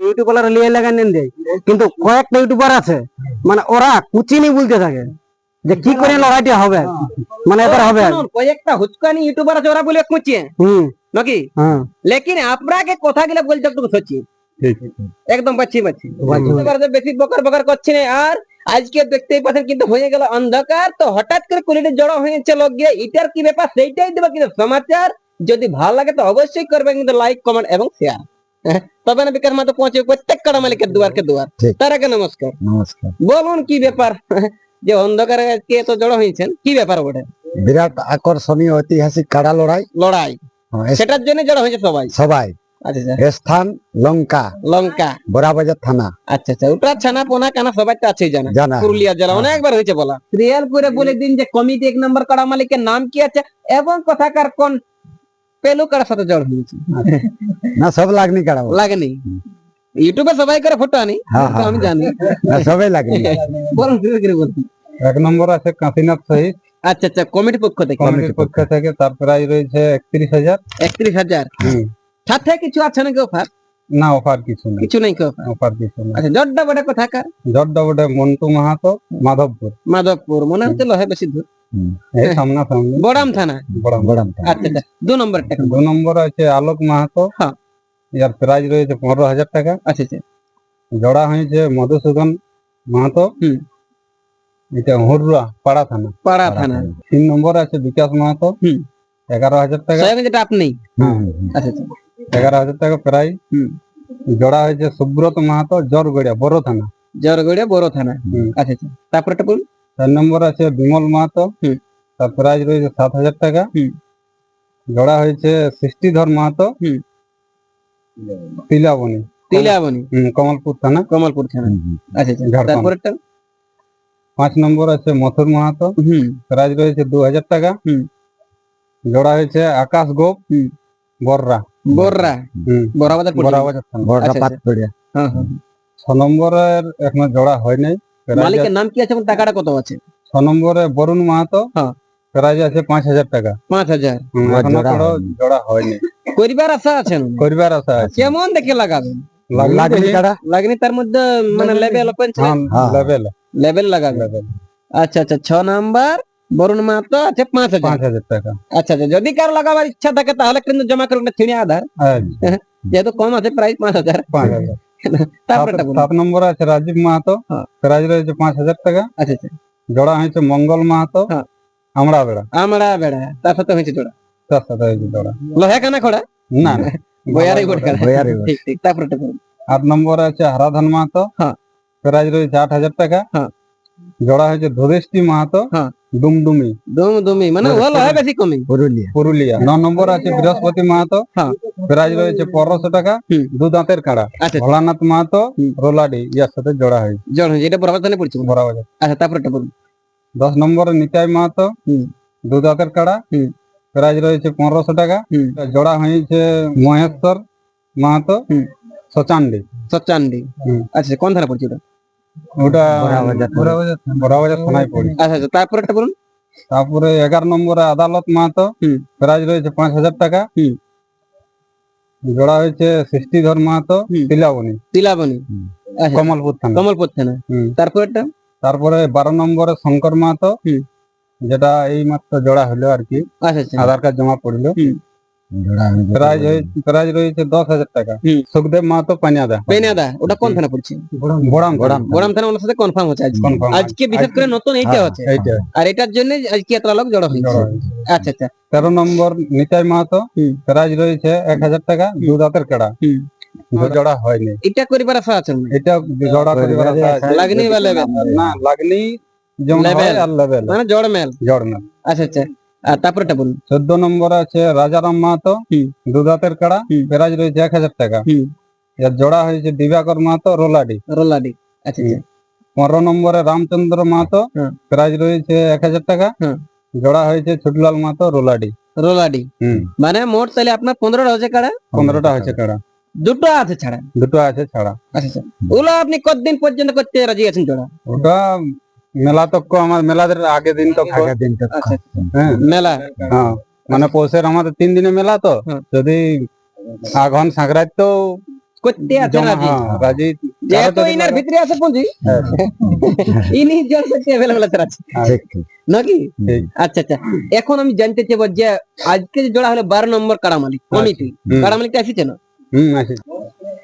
YouTuber লিয়ে লাগান নেন দেয় কিন্তু কয়েকটা ইউটিউবার আছে মানে ওরা কুচিনি বলতে থাকে যে কি করে লড়াইটা হবে মানে এবার হবে। কয়েকটা হুচকানি ইউটিউবার আছে ওরা বলে কুচিয়ে হুম। নাকি? হ্যাঁ। লেকিন আপনাকে কথা গিলা বলতে একটু সচ্ছি একদম। এবার যে বেশি বকর বকর করছি না আর আজকে দেখতেই পাচ্ছেন কিন্তু হয়ে গেল অন্ধকার তো হঠাৎ করে কুলিটি জড়ো হয়েছে লোক গিয়ে এটার কি ব্যাপার সেইটাই দেবো কিন্তু সমাচার। যদি ভালো লাগে তো অবশ্যই করবে কিন্তু লাইক কমেন্ট এবং শেয়ার তবে না বিকাশ মাত্র পৌঁছে প্রত্যেক কাড়া মালিকের দুয়ারকে দুয়ার। ঠিক। তার আগে নমস্কার। নমস্কার। বলুন কি ব্যাপার? যে অন্ধকারে আজকে এত জড়ো হয়েছেন? কি ব্যাপার ওটা বিরাট আকর্ষণীয় ঐতিহাসিক কাড়া লড়াই। লড়াই। হ্যাঁ, সেটার জন্য জড়ো হয়েছে সবাই। সবাই। আচ্ছা আচ্ছা। স্থান লঙ্কা। লঙ্কা। বড়াবাজার থানা। আচ্ছা আচ্ছা। ওটা ছানা পোনা কানা সবাই তো আছেই জানা। জানা। পুরুলিয়া জেলা। অনেকবার হয়েছে বলা। রিয়াল করে বলে দিন যে কমিটি এক নম্বর কড়া মালিকের নাম কি আছে? এবং কথাকার কোন পেলু কার সাথে জড় হয়েছে? না সব লাগনি কারা। লাগেনি। ইউটিউবে সবাই করে ফটো আনি হ্যাঁ, হ্যাঁ, আমি জানি। না সবাই লাগনি। বলুন ধীরে ধীরে বলুন এক নম্বর আছে কাশীনাথ শহীদ। আচ্ছা আচ্ছা কমিটি পক্ষ থেকে। কমিটির পক্ষ থেকে তার প্রাইস রয়েছে একত্রিশ হাজার। একত্রিশ হাজার। সাথে কিছু আছে নাকি অফার না অফার কিছু নেই। কিছু নেই অফার? কিছু নেই। আচ্ছা জড্ডা বড় কোথাকার? বটে মন্টু মাহাতো মাধবপুর। মাধবপুর মনে হচ্ছে লোহে বেশি দূর। এই সামনা সামনি বড়াম থানা? বড়াম। বড়াম আচ্ছা আচ্ছা দু নম্বরটা দু নম্বর আছে আলোক মাহাতো। হ্যাঁ। ইয়ার প্রাইস রয়েছে পনেরো হাজার টাকা। আচ্ছা আচ্ছা। জোড়া হয়েছে মধুসূদন মাহাতো। হুম। এটা হুররা পাড়া থানা। পাড়া থানা। তিন নম্বর আছে বিকাশ মাহাতো। হুম। এগারো হাজার টাকা। আপনি। হুম, হুম, হুম। আচ্ছা আচ্ছা। এগারো হাজার টাকা হুম। জোড়া হয়েছে সুব্রত মাহাতো জরগড়িয়া বড় থানা। জরগড়িয়া বড় থানা। আচ্ছা আচ্ছা। তারপরে একটা বলুন। চার নম্বর আছে বিমল মাহাতো। তার প্রাইস রয়েছে সাত হাজার টাকা। হুম। জোড়া হয়েছে সৃষ্টিধর মাহাতো। তিলাবনি তিলাবনি কমলপুর থানা। কমলপুর থানা। আচ্ছা আচ্ছা। তারপরেরটা পাঁচ নম্বর আছে মথুর মাহাতো। হুম। প্রাইস রয়েছে দু হাজার টাকা। হুম। জোড়া হয়েছে আকাশ গোপ। বর্রা। বড়রা। বড়াবাজার থানা বড়টা আচ্ছা, পড়িয়া হ্যাঁ হ্যাঁ। ছ নম্বরের এখনও জোড়া হয় নাই। মালিকের নাম কি আছে এবং টাকাটা কত আছে? ছ নম্বরে বরুণ মাহাতো। হ্যাঁ। প্রাইস আছে পাঁচ হাজার টাকা। পাঁচ হাজার। জোড়া হয়নি। করিবার আশা আছে না? করবার আশা আছে। কেমন দেখে লাগাবেন? লাগনি তার মধ্যে মানে লেভেল ওপেন। লেভেল লেভেল লাগাবে আচ্ছা আচ্ছা ছ নাম্বার। বরুণ মাহাতো আছে পাঁচ হাজার। পাঁচ হাজার টাকা। আচ্ছা আচ্ছা যদি কারও লাগাবার ইচ্ছা থাকে তাহলে কিন্তু জমা করুন একটা ছিঁড়ে আধার। আচ্ছা, যেহেতু কম আছে প্রাইস পাঁচ হাজার। পাঁচ হাজার। তারপরে সাত- সাত নম্বরে আছে রাজীব মাহাতো। হ্যাঁ। প্রাইস রয়েছে পাঁচ হাজার টাকা। আচ্ছা আচ্ছা। জোড়া হয়েছে মঙ্গল মাহাতো। হ্যাঁ। আমরা বেড়া। আমরা বেড়া তার সাথে হয়েছে জোড়া। তার সাথে হয়েছে জোড়া। লোহে কানা খোড়া? না। না বয়ারি গোট কানা বয়ারি গোট। ঠিক ঠিক তারপরে একটা বলুন। আট নম্বরে আছে হারাধন মাহাতো। হ্যাঁ। প্রাইস রয়েছে আট হাজার টাকা। হ্যাঁ। জোড়া হয়েছে ধুদেষ্টি মাহাতো। হ্যাঁ। ডুমডুমি। দুমি মানে ও লোহে বেশি কমি পুরুলিয়া পুরুলিয়া ন নম্বর আছে বৃহস্পতি মাহাতো হ্যাঁ। প্রাইস রয়েছে পনেরোশো টাকা। দু দাঁতের কাড়া ভোলানাথ মাহাতো রোলাডি ইয়ার সাথে জোড়া হয়েছে জন হয়েছে এটা বরাবর থানে পড়ছে বরাবর আচ্ছা তারপরে দশ নম্বরে নিতাই মাহাতো দু দাঁতের কাড়া হুম। প্রাইস রয়েছে পনেরোশো টাকা। জোড়া হয়েছে মহেশ্বর মাহাতো হুম। সচান্ডি আচ্ছা কোন থানা পড়ছে ওটা ওটা বড়াবাজার থানা। বড়াবাজার বড়াবাজার থানায় পড়ি। আচ্ছা আচ্ছা তারপরে বলুন। তারপরে এগারো নম্বরে আদালত মাহাতো। হুম। প্রাইস রয়েছে পাঁচ হাজার টাকা। জোড়া হয়েছে সৃষ্টিধর মাহাতো। তিলাবনি। তিলাবনি। আচ্ছা। কমলপুর থানা। কমলপুর থানা। তারপরে তারপরে বারো নম্বরে শঙ্কর মাহাতো। যেটা এই মাত্র জোড়া হলো আর কি। আধার কার্ড জমা পড়ল। প্রাইজ প্রাইজ রয়েছে দশ হাজার টাকা। সুখদেব মাহাতো পানিয়াদা ওটা কোন থানা পড়ছে? বড়াম বড়াম। বড়াম থানা ওনার সাথে কনফার্ম হচ্ছে আজকে। আজকে বিশেষ করে নতুন এইটা হ্যাঁ, হচ্ছে। আর এটার জন্য আজকে এত লোক জড়ো হয়েছে। আচ্ছা আচ্ছা। তেরো নম্বর নিতাই মাহাতো। প্রাইজ রয়েছে এক হাজার টাকা দু দাঁতের কাড়া। জোড়া হয়নি। এটা করিবার আশা আছে এটা জোড়া করিবার আশা আছে। লাগনি বা? না লাগনি যেমন? আর লেভেল মানে জড় মেল জড় না আচ্ছা আচ্ছা। তারপরেটা বলুন। চোদ্দ নম্বর আছে রাজারাম মাহাতো হুম। দু দাঁতের কাড়া। প্রাইজ রয়েছে এক হাজার টাকা। এর জোড়া হয়েছে দিবাকর মাহাতো রোলাডি। রোলাডি। আচ্ছা আচ্ছা। পনেরো নম্বরে রামচন্দ্র মাহাতো হুম। প্রাইজ রয়েছে এক হাজার টাকা। হুম। জোড়া হয়েছে ছুটলাল মাহাতো রোলাডি। রোলাডি। মানে মোট তাহলে আপনার পনেরোটা হচ্ছে কাড়া? পনেরোটা হয়েছে কাড়া। দুটো আছে ছাড়া? দুটো আছে ছাড়া। আচ্ছা আচ্ছা। ওগুলো আপনি কতদিন পর্যন্ত করতে রাজি আছেন জোড়া? ওটা মেলা তক আমার মেলাদের আগের দিন তো আগের দিন তো আচ্ছা হ্যাঁ মেলা হ্যাঁ মানে পৌষের আমাদের তিন দিনে মেলা তো হুম। যদি আঘন সাঁকরাত তো করতে আছে জমা রাজি হ্যাঁ, রাজি যেহেতু ইনার ভিতরে আছে পুঁজি ইনি জল করতে অ্যাভেলেবল আছে রাজি। ঠিক ঠিক নাকি ঠিক। আচ্ছা আচ্ছা এখন আমি জানতে চাইব যে আজকে যে জোড়া হলো বারো নম্বর কাড়া মালিক কমিটি হুম। কাড়া মালিকটা এসেছে না হুম আছে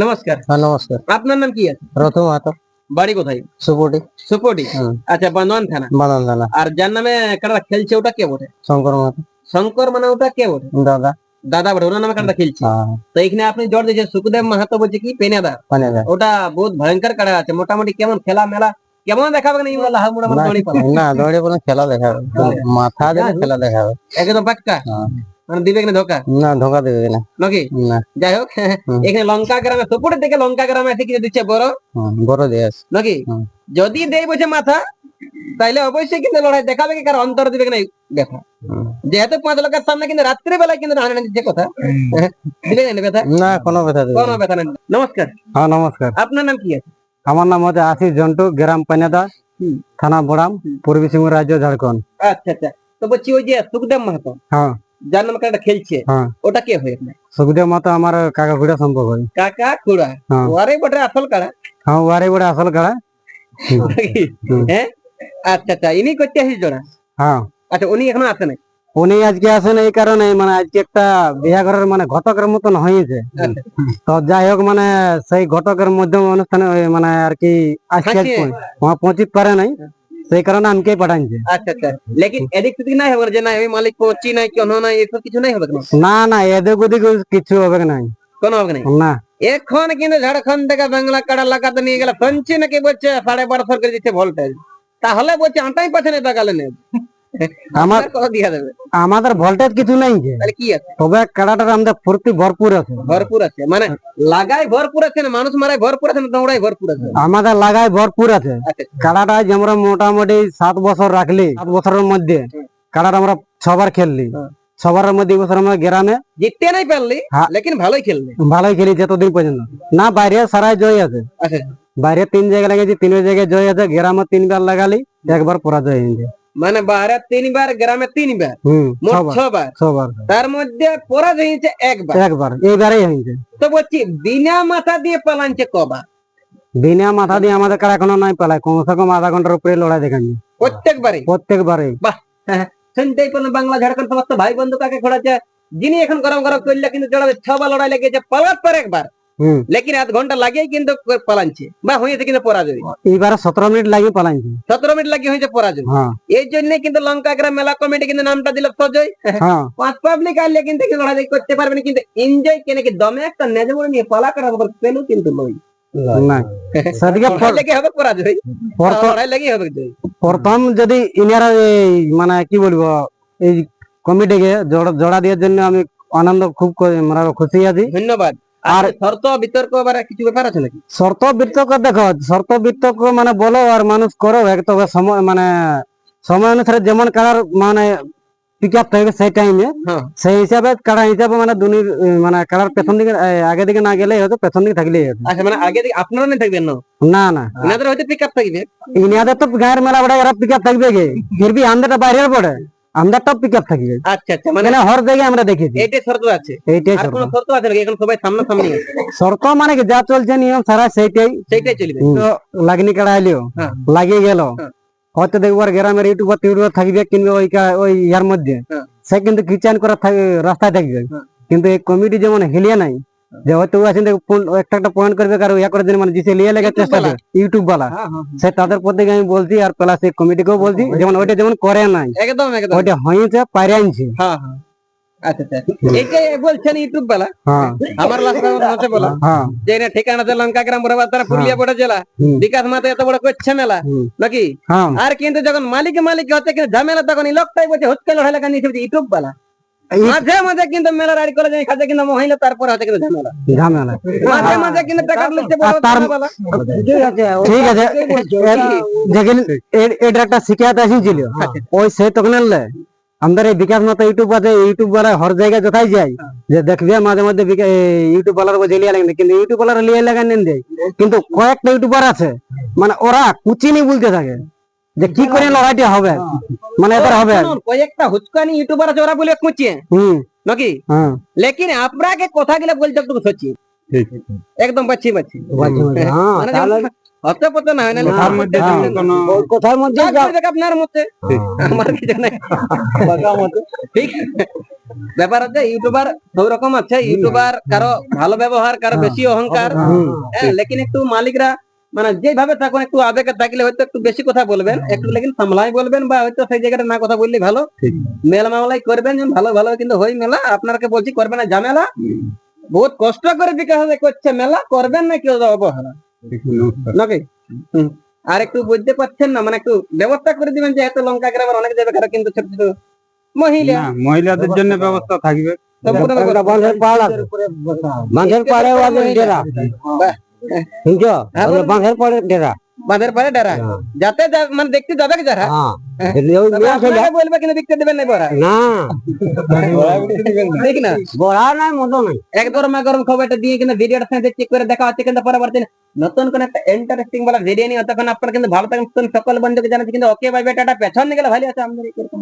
নমস্কার হ্যাঁ নমস্কার আপনার নাম কি আছে প্রথম হাতো বাড়ি কোথায়? সুপুটি সুপটি হুম। আচ্ছা বান্দোয়ান থানা বাদান দানা আর যার নামে কাড়া খেলছে ওটা কে বটে শঙ্কর মাতো শঙ্কর মানে ওটা কে বটে দাদা। দাদা বটে ওনার নামে কাড়া খেলছে। হ্যাঁ। তো এখানে আপনি জোর দিয়েছেন সুখদেব মাহাতো বলছে কি পেনেদা পানি দেয় ওটা বহুত ভয়ঙ্কর কাড়া আছে মোটামুটি কেমন খেলা মেলা কেমন দেখাবে না ইমলা লাহা মোটামুটি দড়ি পালা না দৌড়ে কোনো খেলা দেখাবে। মাথা দিলে খেলা দেখাবে। একদম পাক্কা। হ্যাঁ। মানে দিবে কিনা ধোকা? না ধোকা দেবে না। নাকি না। যাই হোক এখানে লঙ্কা গ্রামে সুপুরের দিকে লঙ্কা গ্রামে এসে কিছু দিচ্ছে বড়? বড় দেশ নাকি যদি দেই বসে মাথা তাইলে অবশ্যই কিন্তু লড়াই দেখাবে কি কার অন্তর দিবে কিনা ব্যথা যেহেতু পাঁচ লোকের সামনে কিন্তু রাত্রি বেলায় কিন্তু দিচ্ছে কথা দিবে না ব্যথা? না কোনো ব্যথা দেবে কোনো ব্যথা নেই। নমস্কার। হ্যাঁ নমস্কার। আপনার নাম কি আছে? আমার নাম হচ্ছে আশিস জন্টু গ্রাম পানেদা হুম। থানা বড়াম পূর্বী সিংহ রাজ্য ঝাড়খণ্ড। আচ্ছা আচ্ছা। তো বলছি ওই যে সুখদেব মাহাতো। হ্যাঁ। যার নামে খেলছে হ্যাঁ। ওটা কে হয়ে আপনার? সুখদেব মাতো আমার কাকা খুড়া হয়। কাকা খুড়া? হ্যাঁ। ওয়ারে বটে আসল কাড়া? হ্যাঁ ওয়ারে বড়ে আসল কাড়া। হ্যাঁ? আচ্ছা আচ্ছা ইনি করতে আসিস জোড়া? হ্যাঁ। আচ্ছা উনি এখনও আসে নাই উনি আজকে আসেন এই কারণে মানে আজকে একটা বিয়া ঘরের মানে ঘটকের মতন হয়েছে। আচ্ছা। তো যাই হোক মানে সেই ঘটকের মধ্যে অনুষ্ঠানে মানে আর কি আজকে। পৌঁছিতে পারে নাই। সেই কারণে আমাকে পাঠাইছে। আচ্ছা আচ্ছা। লেকিন এদিক সেদিক নাই হবে না যে না আমি মালিক পৌঁছি নাই কেন নাই এসব কিছু নাই হবে না না এদিক ওদিক কিছু হবে নাই কোনো হবে না। এখন কিন্তু ঝাড়খণ্ড থেকে বাংলা কাড়া লাগাতে নিয়ে গেলে ফঞ্চি নাকি বলছে সাড়ে বারোশো করে দিচ্ছে ভোল্টেজ। তাহলে বলছে আটাই পাচ্ছে না নেই আমার কত দিয়া দেবে। আমাদের ভোল্টেজ কিছু নাই তাহলে কি আছে? তবে কাড়াটার আমাদের ফুর্তি ভরপুর আছে। ভরপুর আছে। মানে লাগাই ভরপুর আছে না মানুষ মারাই ভরপুর আছে না দৌড়াই ভরপুর আছে? আমাদের লাগায় ভরপুর আছে। আচ্ছা কাড়াটা আমরা মোটামুটি সাত বছর রাখলি সাত বছরের মধ্যে। কাড়াটা আমরা ছবার খেললি। হ্যাঁ। ছবারের মধ্যে এই বছর আমরা গ্রামে জিততে নাই পারলি হ্যাঁ। লেকিন ভালোই খেললি। ভালোই খেলি যতদিন পর্যন্ত। না বাইরে সারাই জয় আছে। আচ্ছা। বাইরে তিন জায়গায় লাগাইছি তিন জায়গায় জয় আছে গ্রামে তিনবার লাগালি একবার পরাজয় হয়েছে মানে বাইরে তিনবার গ্রামে তিনবার মোট ছবার ছবার। তার মধ্যে পরাজয় হয়েছে একবার। একবার এইবারেই হয়েছে। তো বলছি বিনা মাথা দিয়ে পালানছে কবার? বিনা মাথা দিয়ে আমাদের কারা এখনও নাই পালায়? কমসে কম আধা ঘণ্টার উপরে লড়াই দেখাচ্ছি প্রত্যেকবারই? প্রত্যেকবারে শুনতেই পেলাম বাংলা ঝাড়খণ্ড সমস্ত ভাই বন্ধু কাকে খোড়াচ্ছে? যিনি এখন গরম গরম করলে কিন্তু জড়াবে ছবার লড়াই লেগেছে পালার পর একবার। লেকিন আধ ঘণ্টা লাগিয়ে কিন্তু পালানছে বা হয়েছে কিন্তু পরাজয়। এইবারে সতেরো মিনিট লাগিয়ে পালাইছি। সতেরো মিনিট লাগিয়ে হয়েছে পরাজয়। হ্যাঁ। এই জন্য কিন্তু লঙ্কা গ্রাম মেলা কমিটি কিন্তু নামটা দিল সজয় হ্যাঁ। পাঁচ পাবলিক আনলে কিন্তু লড়াই করতে পারবে না কিন্তু এনজয় কেন কি দমে একটা নেজমরে নিয়ে পালা করার পর পেলু কিন্তু লই লেগে প্রথম লেগে যদি ইনারা মানে কি বলব এই কমিটিকে জোড়া জোড়া দেওয়ার জন্য আমি আনন্দ খুব ক- মানে খুশি আছি। ধন্যবাদ। আর শর্ত বিতর্ক কিছু ব্যাপার আছে নাকি? শর্ত বিতর্ক দেখো শর্ত বিতর্ক মানে বলো আর মানুষ করো তবে সময় মানে সময় অনুসারে যেমন কারার মানে পিক আপ থাকবে সেই টাইমে হ্যাঁ। সেই হিসাবে কারা হিসাবে মানে দুনির মানে কারার পেছন দিকে আগে দিকে না গেলে হয়তো পেছন দিকে থাকলেই হতো আচ্ছা মানে আগে দিকে আপনারা নেই থাকবেন না? না না। এনাদের হয়তো পিক আপ থাকবে। ইনাদের তো গায়ের মেলা বড় এরা পিক আপ থাকবে গে ফির বি আমাদেরটা বাইরের পড়ে। আমাদেরটাও পিক আপ থাকবে আচ্ছা আচ্ছা মানে হর জায়গায় আমরা দেখেছি এইটাই শর্ত আছে। এইটাই আর কোনো শর্ত আছে নাকি? এখন সবাই সামনাসামনি আছে। শর্ত মানে কি যা চলছে নিয়ম সারা সেইটাই। সেইটাই চলবে। তো লাগনি কাড়া আইলিও হ্যাঁ। লাগিয়ে গেল। হ্যাঁ। হয়তো দেখবার গ্রামের ইউটিউবার টিউবার থাকবে কিংবা ওই ওই ইয়ার মধ্যে। হ্যাঁ। সে কিন্তু কিচেন করা রাস্তায় থাকবে। কিন্তু এই কমিটি যেমন হেলিয়ে নাই যে হয়তো আছেন একটা একটা পয়েন্ট করবে কারও ইয়া করার জন্য মানে জিসে লিয়ে লেগে চেষ্টা করে ইউটিউব বালা। হ্যাঁ হ্যাঁ সে তাদের প্রতি আমি বলছি আর প্লাস এই কমিটিকেও বলছি যেমন ওইটা যেমন করে নাই একদম একদম। ওইটা হয়েছে পারে আনছে। হ্যাঁ হ্যাঁ। আচ্ছা আচ্ছা। হ্যাঁ। হ্যাঁ। হ্যাঁ। আর কিন্তু যখন মালিক মালিক হচ্ছে ঝামেলা তখন লোকটাই বলছে হচ্ছে লড়াই লেখা নিয়েছে ইউটিউব বেলা? মাঝে মাঝে কিন্তু মেলা রাইড করে যায় খাতে কিন্তু মহিলা তারপর হচ্ছে কিন্তু ঝামেলা। ঝামেলা। মাঝে মাঝে কিন্তু টাকা লিখতে ঠিক আছে এ- যেদিন এর- এটা একটা শিকায়ত এসেছিল। ওই সে তখন আমাদের এই বিকাশ মতো ইউটিউব আছে ইউটিউব বালা হর জায়গায় যথাই যায়। যে দেখবে মাঝে এই ইউটিউব বালার বসে লিয়ে লাগেন কিন্তু ইউটিউব বালার লিয়ে লাগান নেন দেয়। কিন্তু কয়েকটা ইউটিউবার আছে। মানে ওরা কুচিনি বলতে থাকে। যে কি করে লড়াইটা হবে? মানে এবার হবে। কয়েকটা হুচকানি ইউটিউবার আছে ওরা বলে কুচিয়ে হুম। নাকি? হ্যাঁ। লেকিন আপনাকে কথা গেলে বলতে একটু সচ্ছি ঠিক একদম বাচ্চি বাচ্চি। হ্যাঁ মানে অত পত না হয় না কথার মধ্যে হ্যাঁ। আপনার মতে। আমার কিছু নাই ঠিক। ব্যাপার হচ্ছে ইউটিউবার সব রকম আছে। ইউটিউবার কারও ভালো ব্যবহার কারও বেশি অহংকার। হ্যাঁ, লেকিন একটু মালিকরা মানে যেভাবে থাকুন একটু আবেগে থাকলে হয়তো একটু বেশি কথা বলবেন একটু লেকিন সামলাই বলবেন বা হয়তো সেই জায়গাটা না কথা বললে ভালো। ঠিক। মেলা মামলাই করবেন যেন ভালো ভালো কিন্তু হই মেলা। আপনাকে বলছি করবেন না ঝামেলা। বহুত কষ্ট করে বিকাশ করছে মেলা করবেন না কেউ অবহেলা। নাকি? আর একটু বুঝতে পারছেন না মানে একটু ব্যবস্থা করে দিবেন যে এত লঙ্কা গ্রামের অনেক জায়গা কিন্তু ছোট ছোট মহিলা। মহিলাদের জন্য ব্যবস্থা থাকবে। সম্পূর্ণ পাড় পাড়ে ওদের ডেরা বাহ। শুনছো হ্যাঁ, ওদের বাঁধের পাড়ে ডেরা? বাঁধের পরে ডেরা। হ্যাঁ। যাতে যা- মানে দেখতে যাবে কি যারা? হ্যাঁ। এলে ওই তবে মেয়ে ছেলে। আপনাকে বলবে কিন্তু দেখতে দেবেন না বড়া। না। ঠিক না। বড়া নাই মতো নাই। এক গরমা গরম খবরটা দিয়ে কিন্তু ভিডিওটা সাথে চেক করে দেখা হচ্ছে কিন্তু পরবর্তী নতুন কোন একটা ইন্টারেস্টিং বলা ভিডিও নিয়ে। তখন আপনারা কিন্তু ভালো থাকেন সকল বন্ধুকে জানাচ্ছি কিন্তু ওকে বাই টাটা। পেছন গেলে ভালো আছে আমাদের এরকম